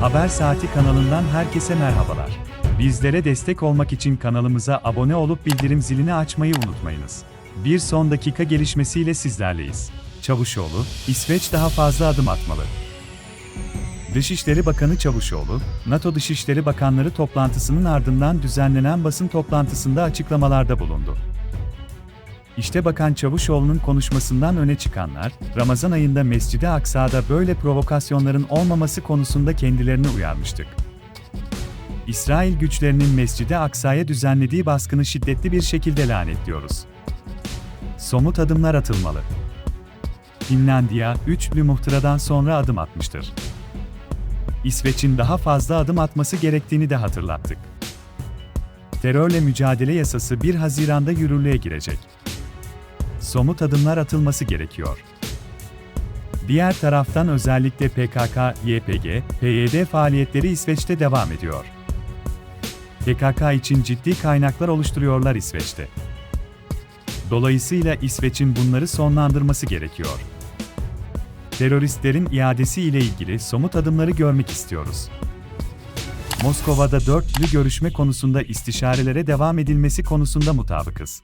Haber Saati kanalından herkese merhabalar. Bizlere destek olmak için kanalımıza abone olup bildirim zilini açmayı unutmayınız. Bir son dakika gelişmesiyle sizlerleyiz. Çavuşoğlu, İsveç daha fazla adım atmalı. Dışişleri Bakanı Çavuşoğlu, NATO Dışişleri Bakanları toplantısının ardından düzenlenen basın toplantısında açıklamalarda bulundu. İşte Bakan Çavuşoğlu'nun konuşmasından öne çıkanlar, Ramazan ayında Mescid-i Aksa'da böyle provokasyonların olmaması konusunda kendilerini uyarmıştık. İsrail güçlerinin Mescid-i Aksa'ya düzenlediği baskını şiddetli bir şekilde lanetliyoruz. Somut adımlar atılmalı. Finlandiya, üçlü muhtıradan sonra adım atmıştır. İsveç'in daha fazla adım atması gerektiğini de hatırlattık. Terörle mücadele yasası 1 Haziran'da yürürlüğe girecek. Somut adımlar atılması gerekiyor. Diğer taraftan özellikle PKK, YPG, PYD faaliyetleri İsveç'te devam ediyor. PKK için ciddi kaynaklar oluşturuyorlar İsveç'te. Dolayısıyla İsveç'in bunları sonlandırması gerekiyor. Teröristlerin iadesi ile ilgili somut adımları görmek istiyoruz. Moskova'da dörtlü görüşme konusunda istişarelere devam edilmesi konusunda mutabıkız.